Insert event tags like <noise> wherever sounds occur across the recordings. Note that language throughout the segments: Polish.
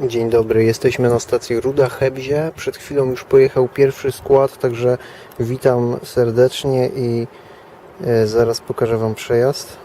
Dzień dobry, jesteśmy na stacji Ruda Hebzie. Przed chwilą już pojechał pierwszy skład, także witam serdecznie i e, zaraz pokażę Wam przejazd.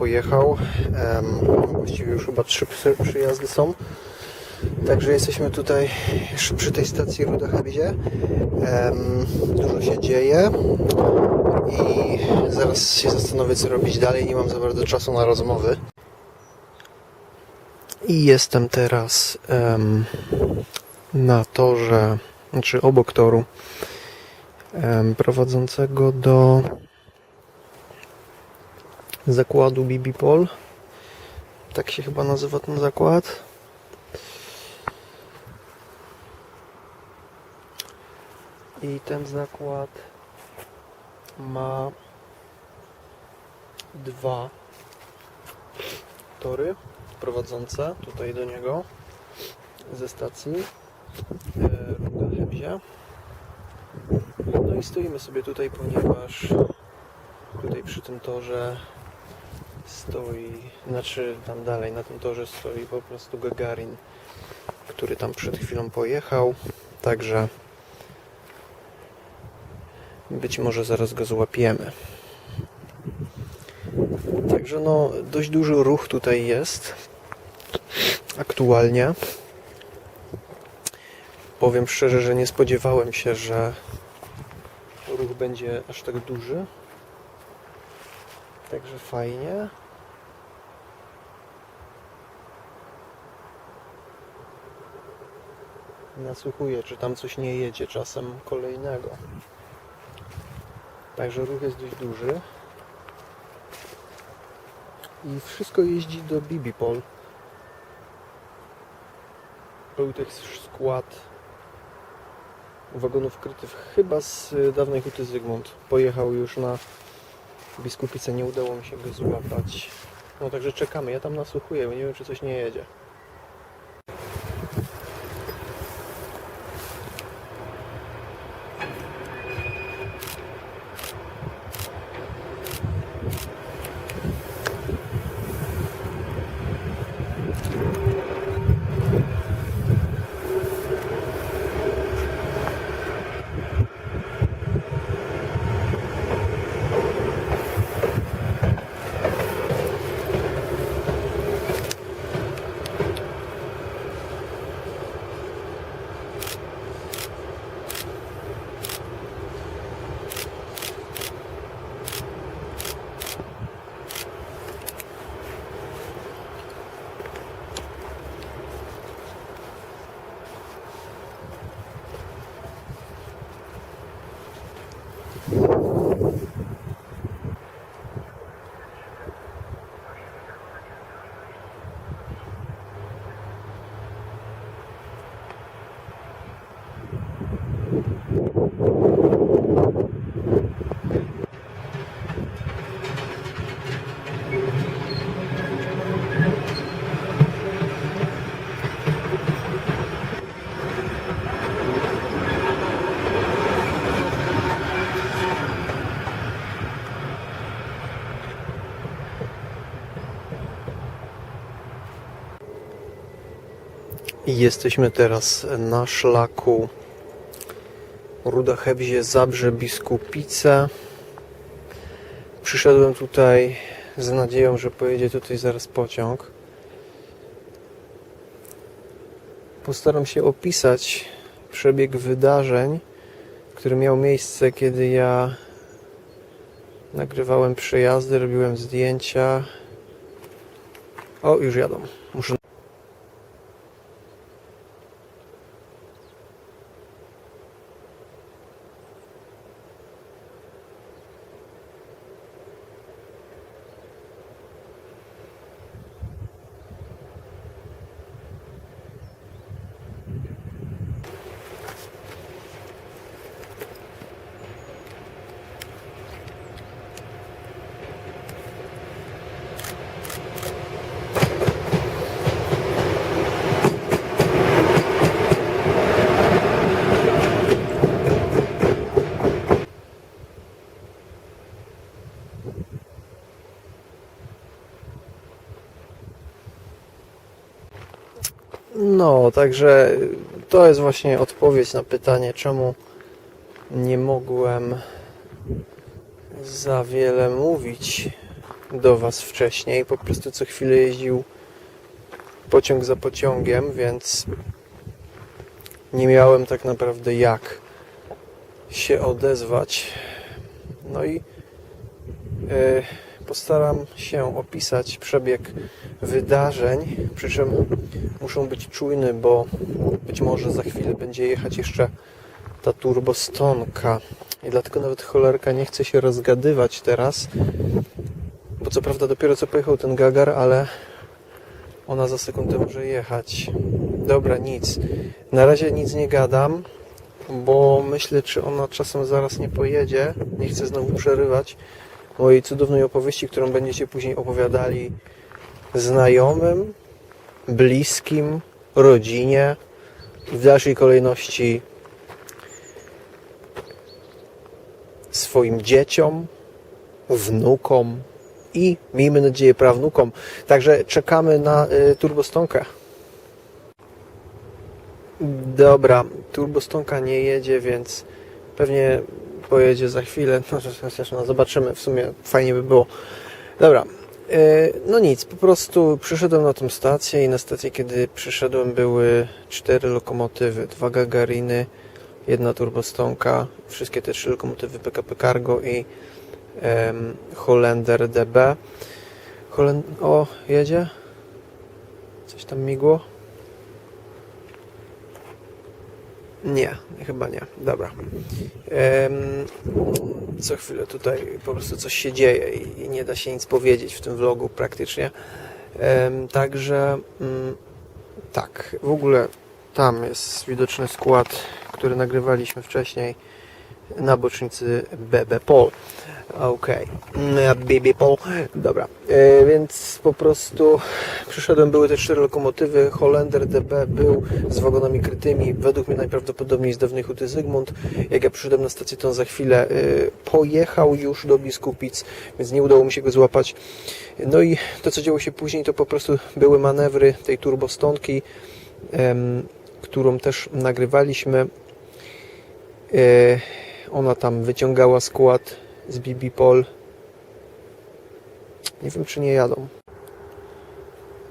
Pojechał. Właściwie już chyba trzy przy- przyjazdy są. Także jesteśmy tutaj przy tej stacji Ruda Hebzie. Em, dużo się dzieje i zaraz się zastanowię co robić dalej. Nie mam za bardzo czasu na rozmowy. I jestem teraz na torze, znaczy obok toru prowadzącego do zakładu Bibipol. Tak się chyba nazywa ten zakład. I ten zakład ma dwa tory prowadzące tutaj do niego ze stacji e, Ruda Hebzia. No i stoimy sobie tutaj, ponieważ tutaj przy tym torze stoi, znaczy tam dalej na tym torze stoi po prostu Gagarin, który tam przed chwilą pojechał, także być może zaraz go złapiemy. Także no, dość duży ruch tutaj jest aktualnie. Powiem szczerze, że nie spodziewałem się, że ruch będzie aż tak duży. Także fajnie. Nasłuchuję, czy tam coś nie jedzie czasem kolejnego. Także ruch jest dość duży. I wszystko jeździ do Bibipol. Był też skład wagonów krytych chyba z dawnej huty Zygmunt. Pojechał już na Biskupice, nie udało mi się go złapać. No także czekamy, ja tam nasłuchuję, bo nie wiem czy coś nie jedzie. Jesteśmy teraz na szlaku Ruda Hebzie Zabrze Biskupice. Przyszedłem tutaj z nadzieją, że pojedzie tutaj zaraz pociąg. Postaram się opisać przebieg wydarzeń, który miał miejsce, kiedy ja nagrywałem przejazdy, robiłem zdjęcia. O, już jadą. Muszę No, także to jest właśnie odpowiedź na pytanie, czemu nie mogłem za wiele mówić do Was wcześniej. Po prostu co chwilę jeździł pociąg za pociągiem, więc nie miałem tak naprawdę jak się odezwać. No i e, postaram się opisać przebieg wydarzeń, przy czym muszą być czujny, bo być może za chwilę będzie jechać jeszcze ta turbostonka i dlatego nawet cholerka nie chce się rozgadywać teraz, bo co prawda dopiero co pojechał ten gagar, ale ona za sekundę może jechać. Dobra, nic. Na razie nic nie gadam, bo myślę, czy ona czasem zaraz nie pojedzie. Nie chcę znowu przerywać mojej cudownej opowieści, którą będziecie później opowiadali znajomym, bliskim, rodzinie i w dalszej kolejności swoim dzieciom, wnukom i miejmy nadzieję prawnukom. Także czekamy na y, turbostonkę. Dobra, turbostonka nie jedzie, więc pewnie pojedzie za chwilę. <laughs> No, no, zobaczymy, w sumie fajnie by było. Dobra, e, no nic, po prostu przyszedłem na tą stację i na stację, kiedy przyszedłem, były cztery lokomotywy, dwa Gagariny, jedna turbostonka, wszystkie te trzy lokomotywy PKP Cargo i em, Hollander DB. Holen... O, jedzie? Coś tam migło? Nie, chyba nie. Dobra. Co chwilę tutaj po prostu coś się dzieje i, nie da się nic powiedzieć w tym vlogu praktycznie. Także mm, tak, w ogóle tam jest widoczny skład, który nagrywaliśmy wcześniej na bocznicy BB Pol. Okej, okay. BB Pol. Dobra, e, więc po prostu przyszedłem, były te cztery lokomotywy. Holender DB był z wagonami krytymi. Według mnie najprawdopodobniej z dawnej huty Zygmunt. Jak ja przyszedłem na stację, to on za chwilę e, pojechał już do Biskupic, więc nie udało mi się go złapać. No i to, co działo się później, to po prostu były manewry tej turbostonki, którą też nagrywaliśmy. E, ona tam wyciągała skład z BB Pol. Nie wiem, czy nie jadą.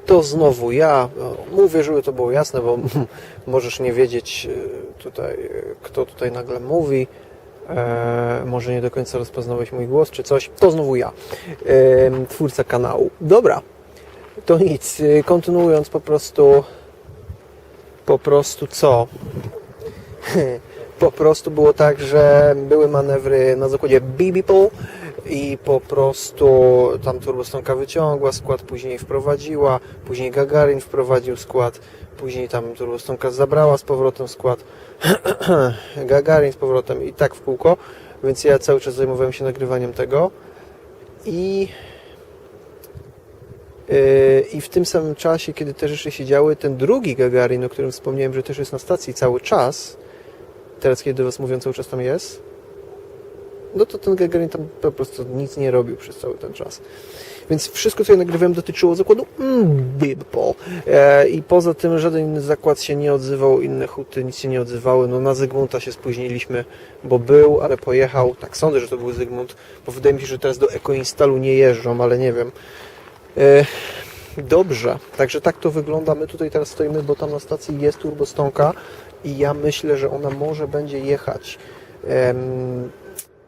To znowu ja. Mówię, żeby to było jasne, bo <laughs> możesz nie wiedzieć e, tutaj, e, kto tutaj nagle mówi. E, może nie do końca rozpoznałeś mój głos, czy coś. To znowu ja, e, twórca kanału. Dobra, to nic. Kontynuując po prostu, po prostu co? <laughs> po prostu było tak, że były manewry na zakładzie BB-Pool i po prostu tam turbostonka wyciągła skład, później wprowadziła, później Gagarin wprowadził skład, później tam turbostonka zabrała z powrotem skład, <clears throat> Gagarin z powrotem i tak w kółko, więc ja cały czas zajmowałem się nagrywaniem tego i Yy, I w tym samym czasie, kiedy te rzeczy się działy, ten drugi Gagarin, o którym wspomniałem, że też jest na stacji cały czas, teraz kiedy do Was mówią, cały czas tam jest, no to ten Gagarin tam po prostu nic nie robił przez cały ten czas. Więc wszystko, co ja nagrywałem, dotyczyło zakładu Bibpo. E, I poza tym żaden inny zakład się nie odzywał, inne huty nic się nie odzywały. No na Zygmunta się spóźniliśmy, bo był, ale pojechał. Tak, sądzę, że to był Zygmunt, bo wydaje mi się, że teraz do Ekoinstalu nie jeżdżą, ale nie wiem. E, Dobrze, także tak to wygląda. My tutaj teraz stoimy, bo tam na stacji jest turbostonka i ja myślę, że ona może będzie jechać. Em,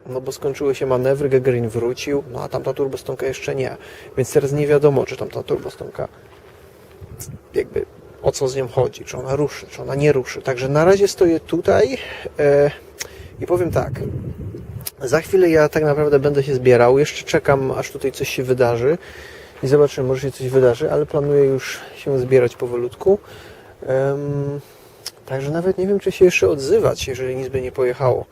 No bo skończyły się manewry, Gagarin wrócił, no a tamta turbostonka jeszcze nie. Więc teraz nie wiadomo, czy tamta turbostonka jakby o co z nią chodzi, czy ona ruszy, czy ona nie ruszy. Także na razie stoję tutaj e, i powiem tak. Za chwilę ja tak naprawdę będę się zbierał. Jeszcze czekam, aż tutaj coś się wydarzy. I zobaczymy, może się coś wydarzy, ale planuję już się zbierać powolutku. Także nawet nie wiem, czy się jeszcze odzywać, jeżeli nic by nie pojechało.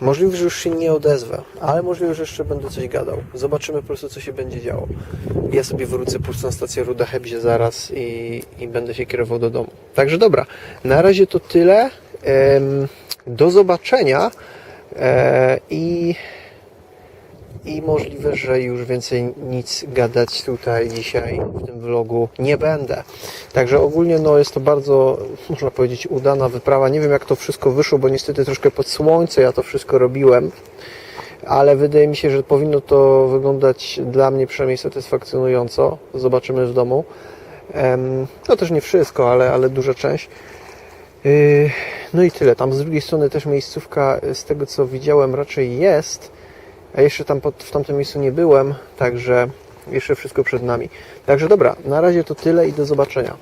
Możliwe, że już się nie odezwę, ale możliwe, że jeszcze będę coś gadał. Zobaczymy po prostu, co się będzie działo. Ja sobie wrócę po prostu na stację Ruda Hebzie zaraz i, i będę się kierował do domu. Także dobra, na razie to tyle. Do zobaczenia e, i możliwe, że już więcej nic gadać tutaj dzisiaj w tym vlogu nie będę. Także ogólnie no jest to bardzo, można powiedzieć, udana wyprawa. Nie wiem jak to wszystko wyszło, bo niestety troszkę pod słońce ja to wszystko robiłem. Ale wydaje mi się, że powinno to wyglądać dla mnie przynajmniej satysfakcjonująco. Zobaczymy w domu. No też nie wszystko, ale, ale duża część. Yy, No i tyle. Tam z drugiej strony też miejscówka, z tego co widziałem, raczej jest. A jeszcze tam pod, w tamtym miejscu nie byłem, także jeszcze wszystko przed nami. Także dobra, na razie to tyle i do zobaczenia.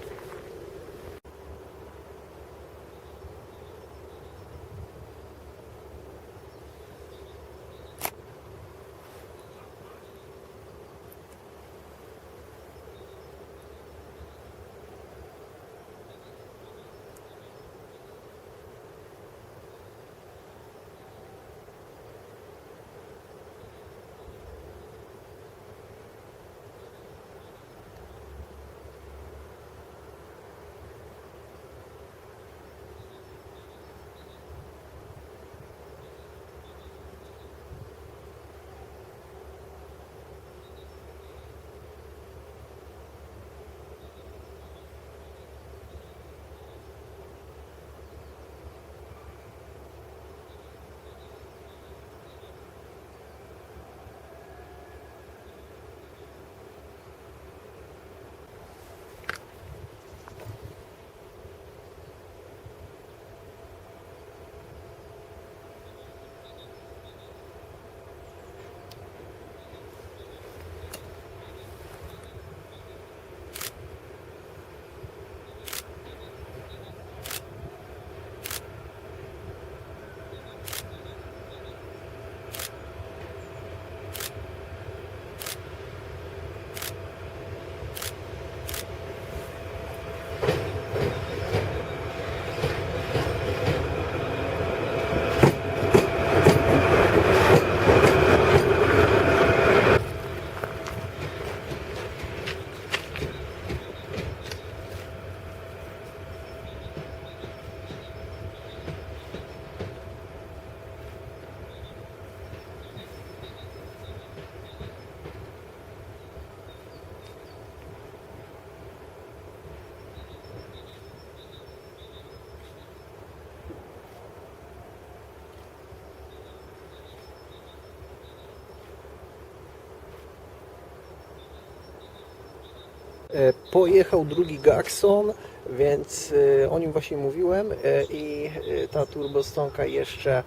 Pojechał drugi Gaxon, więc e, o nim właśnie mówiłem e, i e, ta turbostonka jeszcze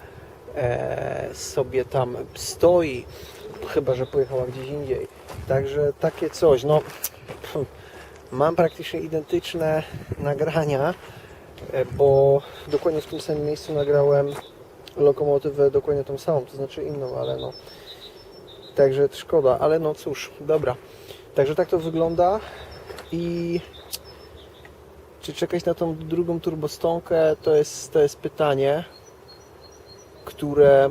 e, sobie tam stoi, chyba że pojechała gdzieś indziej. Także takie coś, no <clears throat> mam praktycznie identyczne nagrania, e, bo dokładnie w tym samym miejscu nagrałem lokomotywę dokładnie tą samą, to znaczy inną, ale no Także szkoda, ale no cóż, dobra. Także tak to wygląda i czy czekać na tą drugą turbostonkę to jest, to jest pytanie, które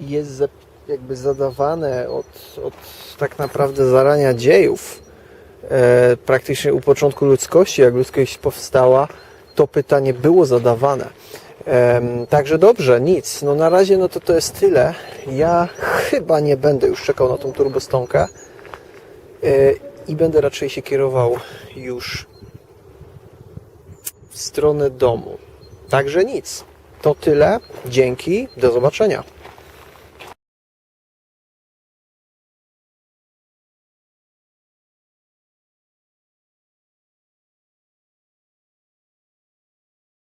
jest jakby zadawane od, od tak naprawdę zarania dziejów. E, praktycznie u początku ludzkości, jak ludzkość powstała, to pytanie było zadawane. Em, Także dobrze, nic. No na razie no to to jest tyle. Ja chyba nie będę już czekał na tą turbostonkę e, i będę raczej się kierował już w stronę domu. Także nic. To tyle. Dzięki. Do zobaczenia.